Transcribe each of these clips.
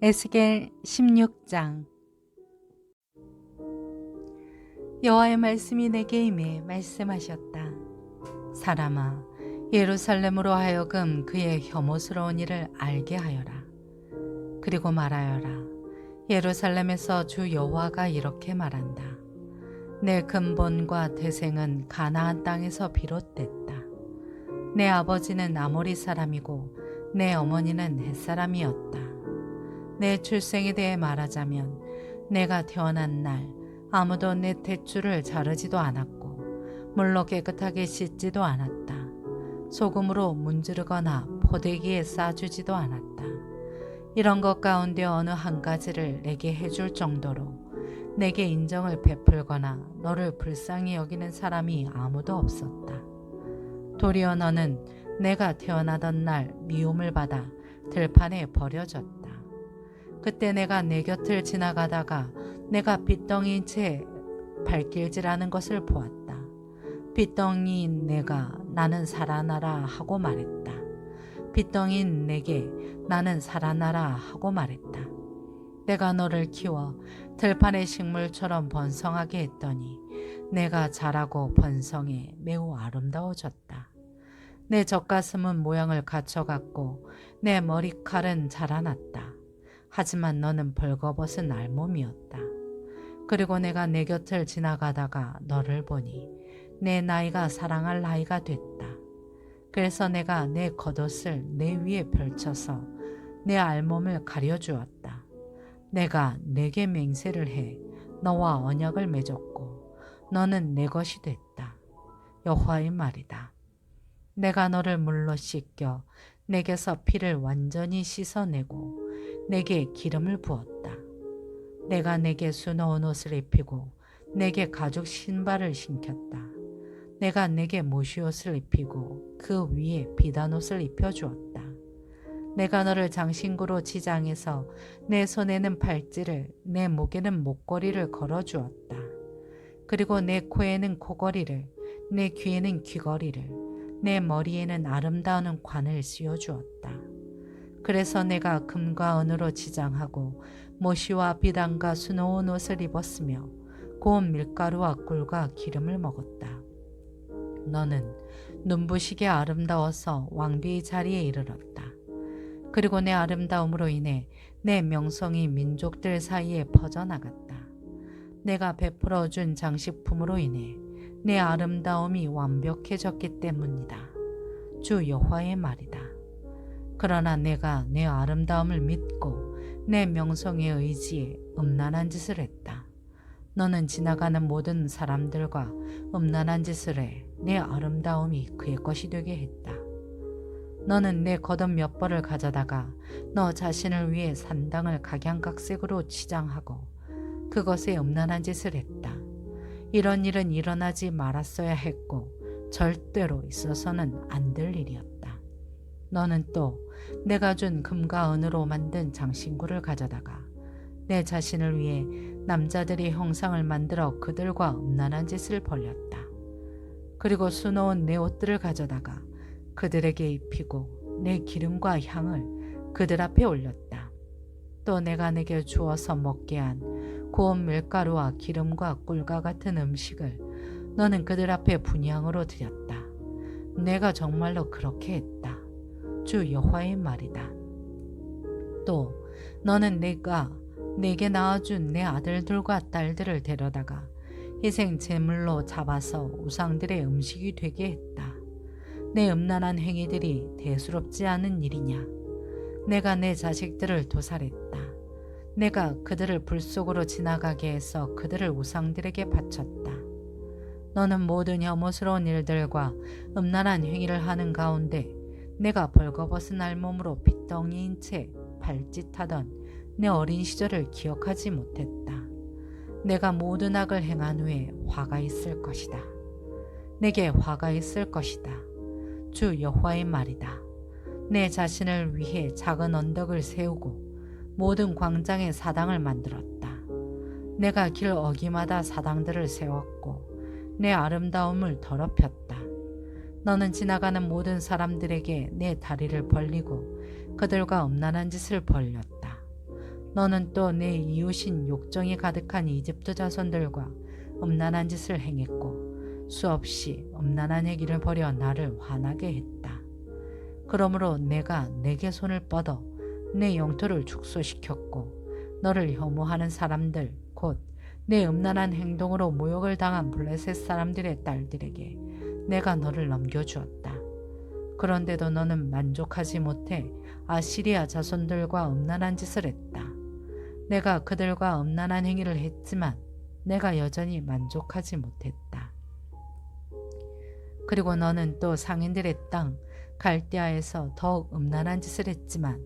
에스겔 16장 여호와의 말씀이 내게 임해 말씀하셨다. 사람아 예루살렘으로 하여금 그의 혐오스러운 일을 알게 하여라. 그리고 말하여라. 예루살렘에서 주 여호와가 이렇게 말한다. 내 근본과 태생은 가나안 땅에서 비롯됐다. 내 아버지는 아모리 사람이고 내 어머니는 햇사람이었다. 내 출생에 대해 말하자면 내가 태어난 날 아무도 내 탯줄을 자르지도 않았고 물로 깨끗하게 씻지도 않았다. 소금으로 문지르거나 포대기에 싸주지도 않았다. 이런 것 가운데 어느 한 가지를 내게 해줄 정도로 내게 인정을 베풀거나 너를 불쌍히 여기는 사람이 아무도 없었다. 도리어 너는 내가 태어나던 날 미움을 받아 들판에 버려졌다. 그때 내가 내 곁을 지나가다가 내가 빗덩이인 채 발길질하는 것을 보았다. 빗덩이인 내가 나는 살아나라 하고 말했다. 빗덩이인 내게 나는 살아나라 하고 말했다. 내가 너를 키워 들판의 식물처럼 번성하게 했더니 내가 자라고 번성해 매우 아름다워졌다. 내 젖가슴은 모양을 갖춰갔고 내 머리칼은 자라났다. 하지만 너는 벌거벗은 알몸이었다. 그리고 내가 내 곁을 지나가다가 너를 보니 내 나이가 사랑할 나이가 됐다. 그래서 내가 내 겉옷을 내 위에 펼쳐서 내 알몸을 가려주었다. 내가 내게 맹세를 해 너와 언약을 맺었고 너는 내 것이 됐다. 여호와의 말이다. 내가 너를 물로 씻겨 내게서 피를 완전히 씻어내고 내게 기름을 부었다. 내가 내게 수놓은 옷을 입히고 내게 가죽 신발을 신겼다. 내가 내게 모시옷을 입히고 그 위에 비단 옷을 입혀주었다. 내가 너를 장신구로 지장해서 내 손에는 팔찌를 내 목에는 목걸이를 걸어주었다. 그리고 내 코에는 코걸이를 내 귀에는 귀걸이를 내 머리에는 아름다운 관을 씌워주었다. 그래서 내가 금과 은으로 지장하고 모시와 비단과 수놓은 옷을 입었으며 고운 밀가루와 꿀과 기름을 먹었다. 너는 눈부시게 아름다워서 왕비의 자리에 이르렀다. 그리고 내 아름다움으로 인해 내 명성이 민족들 사이에 퍼져나갔다. 내가 베풀어 준 장식품으로 인해 내 아름다움이 완벽해졌기 때문이다. 주 여호와의 말이다. 그러나 내가 내 아름다움을 믿고 내 명성에 의지해 음란한 짓을 했다. 너는 지나가는 모든 사람들과 음란한 짓을 해 내 아름다움이 그의 것이 되게 했다. 너는 내 겉옷 몇 벌을 가져다가 너 자신을 위해 산당을 각양각색으로 치장하고 그것에 음란한 짓을 했다. 이런 일은 일어나지 말았어야 했고 절대로 있어서는 안 될 일이었다. 너는 또 내가 준 금과 은으로 만든 장신구를 가져다가 내 자신을 위해 남자들이 형상을 만들어 그들과 음란한 짓을 벌렸다. 그리고 수놓은 내 옷들을 가져다가 그들에게 입히고 내 기름과 향을 그들 앞에 올렸다. 또 내가 내게 주어서 먹게 한 고운 밀가루와 기름과 꿀과 같은 음식을 너는 그들 앞에 분양으로 드렸다. 내가 정말로 그렇게 했다. 주 여호와의 말이다. 또 너는 내가 내게 낳아준 내 아들들과 딸들을 데려다가 희생 제물로 잡아서 우상들의 음식이 되게 했다. 내 음란한 행위들이 대수롭지 않은 일이냐? 내가 내 자식들을 도살했다. 내가 그들을 불 속으로 지나가게 해서 그들을 우상들에게 바쳤다. 너는 모든 혐오스러운 일들과 음란한 행위를 하는 가운데 내가 벌거벗은 알몸으로 핏덩이인 채 발짓하던 내 어린 시절을 기억하지 못했다. 내가 모든 악을 행한 후에 화가 있을 것이다. 내게 화가 있을 것이다. 주 여호와의 말이다. 내 자신을 위해 작은 언덕을 세우고 모든 광장에 사당을 만들었다. 내가 길 어기마다 사당들을 세웠고 내 아름다움을 더럽혔다. 너는 지나가는 모든 사람들에게 내 다리를 벌리고 그들과 음란한 짓을 벌렸다. 너는 또 내 이웃인 욕정이 가득한 이집트 자손들과 음란한 짓을 행했고 수없이 음란한 얘기를 벌여 나를 화나게 했다. 그러므로 내가 내게 손을 뻗어 내 영토를 축소시켰고 너를 혐오하는 사람들 곧 내 음란한 행동으로 모욕을 당한 블레셋 사람들의 딸들에게 내가 너를 넘겨주었다. 그런데도 너는 만족하지 못해 아시리아 자손들과 음란한 짓을 했다. 내가 그들과 음란한 행위를 했지만 내가 여전히 만족하지 못했다. 그리고 너는 또 상인들의 땅 갈대아에서 더욱 음란한 짓을 했지만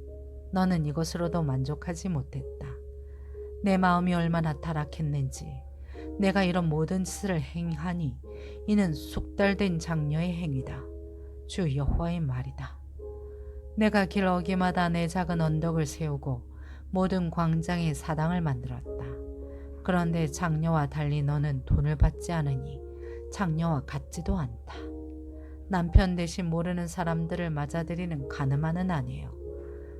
너는 이것으로도 만족하지 못했다. 내 마음이 얼마나 타락했는지 내가 이런 모든 짓을 행하니 이는 숙달된 장녀의 행위다. 주 여호와의 말이다. 내가 길 어기마다 내 작은 언덕을 세우고 모든 광장에 사당을 만들었다. 그런데 장녀와 달리 너는 돈을 받지 않으니 장녀와 같지도 않다. 남편 대신 모르는 사람들을 맞아들이는 가늠하는 아니에요.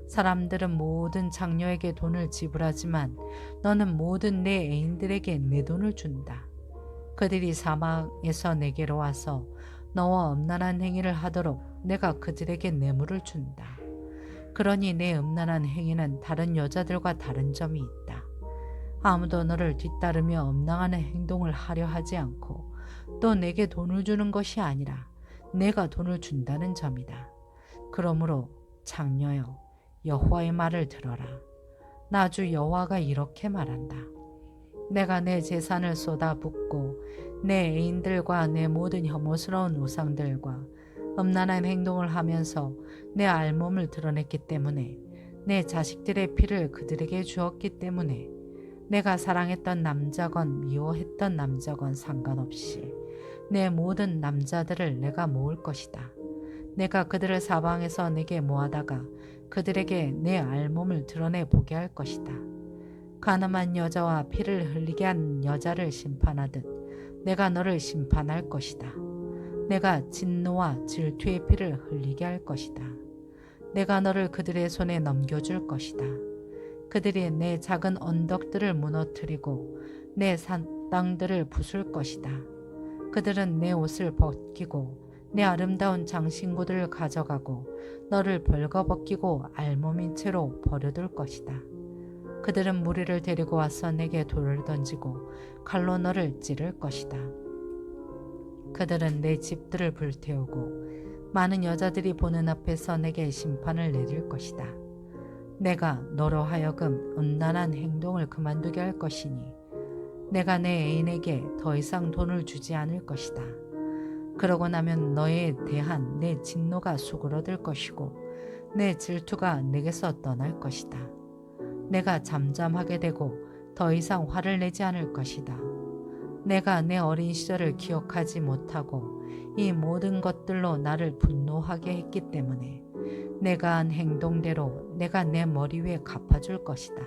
사람들은 모든 장녀에게 돈을 지불하지만 너는 모든 내 애인들에게 내 돈을 준다. 그들이 사막에서 내게로 와서 너와 음란한 행위를 하도록 내가 그들에게 뇌물을 준다. 그러니 내 음란한 행위는 다른 여자들과 다른 점이 있다. 아무도 너를 뒤따르며 음란한 행동을 하려 하지 않고 또 내게 돈을 주는 것이 아니라 내가 돈을 준다는 점이다. 그러므로 장녀여 여호와의 말을 들어라. 나주 여호와가 이렇게 말한다. 내가 내 재산을 쏟아붓고 내 애인들과 내 모든 혐오스러운 우상들과 음란한 행동을 하면서 내 알몸을 드러냈기 때문에 내 자식들의 피를 그들에게 주었기 때문에 내가 사랑했던 남자건 미워했던 남자건 상관없이 내 모든 남자들을 내가 모을 것이다. 내가 그들을 사방에서 내게 모아다가 그들에게 내 알몸을 드러내 보게 할 것이다. 가늠한 여자와 피를 흘리게 한 여자를 심판하듯 내가 너를 심판할 것이다. 내가 진노와 질투의 피를 흘리게 할 것이다. 내가 너를 그들의 손에 넘겨줄 것이다. 그들이 내 작은 언덕들을 무너뜨리고 내 산 땅들을 부술 것이다. 그들은 내 옷을 벗기고 내 아름다운 장신구들을 가져가고 너를 벌거벗기고 알몸인 채로 버려둘 것이다. 그들은 무리를 데리고 와서 내게 돌을 던지고 칼로 너를 찌를 것이다. 그들은 내 집들을 불태우고 많은 여자들이 보는 앞에서 내게 심판을 내릴 것이다. 내가 너로 하여금 음란한 행동을 그만두게 할 것이니 내가 내 애인에게 더 이상 돈을 주지 않을 것이다. 그러고 나면 너에 대한 내 진노가 수그러들 것이고 내 질투가 내게서 떠날 것이다. 내가 잠잠하게 되고 더 이상 화를 내지 않을 것이다. 내가 내 어린 시절을 기억하지 못하고 이 모든 것들로 나를 분노하게 했기 때문에 내가 한 행동대로 내가 내 머리 위에 갚아줄 것이다.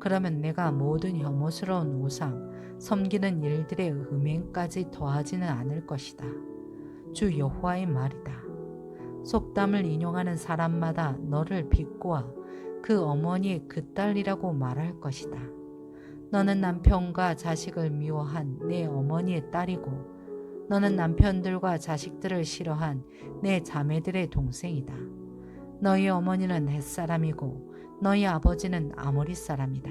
그러면 내가 모든 혐오스러운 우상, 섬기는 일들의 음행까지 더하지는 않을 것이다. 주 여호와의 말이다. 속담을 인용하는 사람마다 너를 비꼬아 그 어머니의 그 딸이라고 말할 것이다. 너는 남편과 자식을 미워한 내 어머니의 딸이고 너는 남편들과 자식들을 싫어한 내 자매들의 동생이다. 너희 어머니는 햇사람이고 너희 아버지는 아모리 사람이다.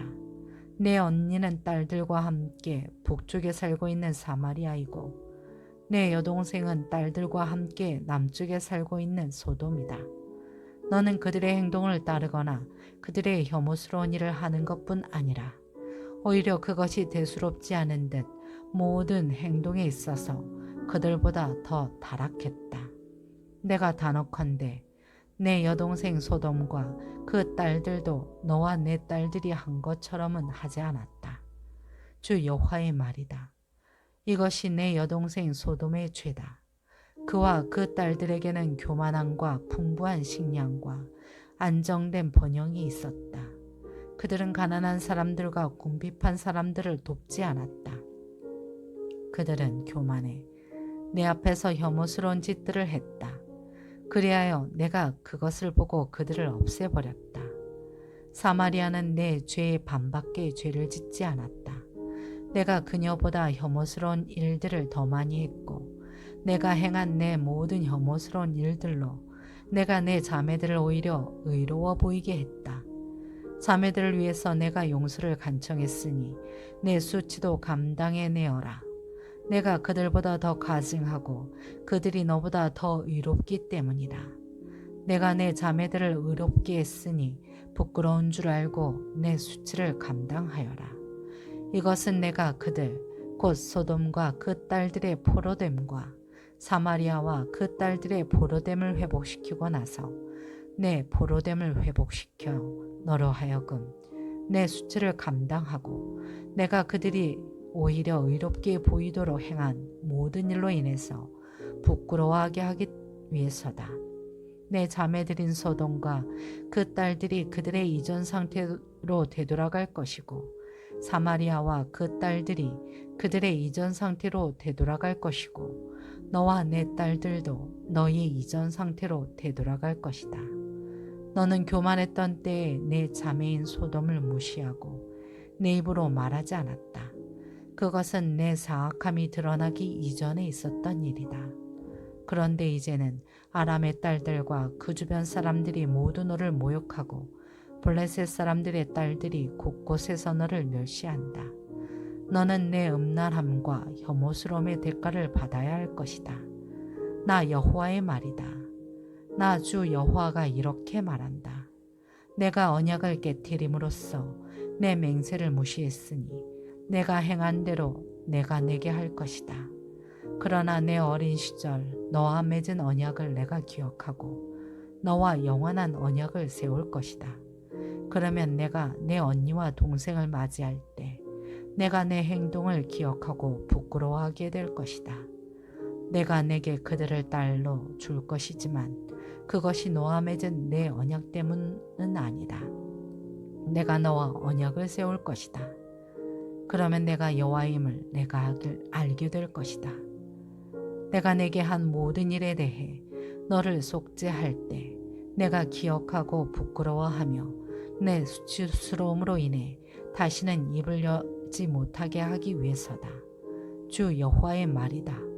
내 언니는 딸들과 함께 북쪽에 살고 있는 사마리아이고 내 여동생은 딸들과 함께 남쪽에 살고 있는 소돔이다. 너는 그들의 행동을 따르거나 그들의 혐오스러운 일을 하는 것뿐 아니라 오히려 그것이 대수롭지 않은 듯 모든 행동에 있어서 그들보다 더 타락했다. 내가 단혹한데 내 여동생 소돔과 그 딸들도 너와 내 딸들이 한 것처럼은 하지 않았다. 주 여호와의 말이다. 이것이 내 여동생 소돔의 죄다. 그와 그 딸들에게는 교만함과 풍부한 식량과 안정된 번영이 있었다. 그들은 가난한 사람들과 궁핍한 사람들을 돕지 않았다. 그들은 교만해 내 앞에서 혐오스러운 짓들을 했다. 그리하여 내가 그것을 보고 그들을 없애버렸다. 사마리아는 내 죄의 반밖에 죄를 짓지 않았다. 내가 그녀보다 혐오스러운 일들을 더 많이 했고 내가 행한 내 모든 혐오스러운 일들로 내가 내 자매들을 오히려 의로워 보이게 했다. 자매들을 위해서 내가 용서를 간청했으니 내 수치도 감당해내어라. 내가 그들보다 더 가증하고 그들이 너보다 더 의롭기 때문이라. 내가 내 자매들을 의롭게 했으니 부끄러운 줄 알고 내 수치를 감당하여라. 이것은 내가 그들 곧 소돔과 그 딸들의 포로됨과 사마리아와 그 딸들의 포로됨을 회복시키고 나서 내 포로됨을 회복시켜 너로 하여금 내 수치를 감당하고 내가 그들이 오히려 의롭게 보이도록 행한 모든 일로 인해서 부끄러워하게 하기 위해서다. 내 자매들인 소돔과 그 딸들이 그들의 이전 상태로 되돌아갈 것이고 사마리아와 그 딸들이 그들의 이전 상태로 되돌아갈 것이고 너와 내 딸들도 너희 이전 상태로 되돌아갈 것이다. 너는 교만했던 때에 내 자매인 소돔을 무시하고 내 입으로 말하지 않았다. 그것은 내 사악함이 드러나기 이전에 있었던 일이다. 그런데 이제는 아람의 딸들과 그 주변 사람들이 모두 너를 모욕하고 블레셋 사람들의 딸들이 곳곳에서 너를 멸시한다. 너는 내 음란함과 혐오스러움의 대가를 받아야 할 것이다. 나 여호와의 말이다. 나 주 여호와가 이렇게 말한다. 내가 언약을 깨뜨림으로써 내 맹세를 무시했으니 내가 행한 대로 내가 내게 할 것이다. 그러나 내 어린 시절 너와 맺은 언약을 내가 기억하고 너와 영원한 언약을 세울 것이다. 그러면 내가 내 언니와 동생을 맞이할 때 내가 내 행동을 기억하고 부끄러워하게 될 것이다. 내가 내게 그들을 딸로 줄 것이지만 그것이 너와 맺은 내 언약 때문은 아니다. 내가 너와 언약을 세울 것이다. 그러면 내가 여호와임을 내가 알게 될 것이다. 내가 내게 한 모든 일에 대해 너를 속죄할 때 내가 기억하고 부끄러워하며 내 수치스러움으로 인해 다시는 입을 여지 못하게 하기 위해서다. 주 여호와의 말이다.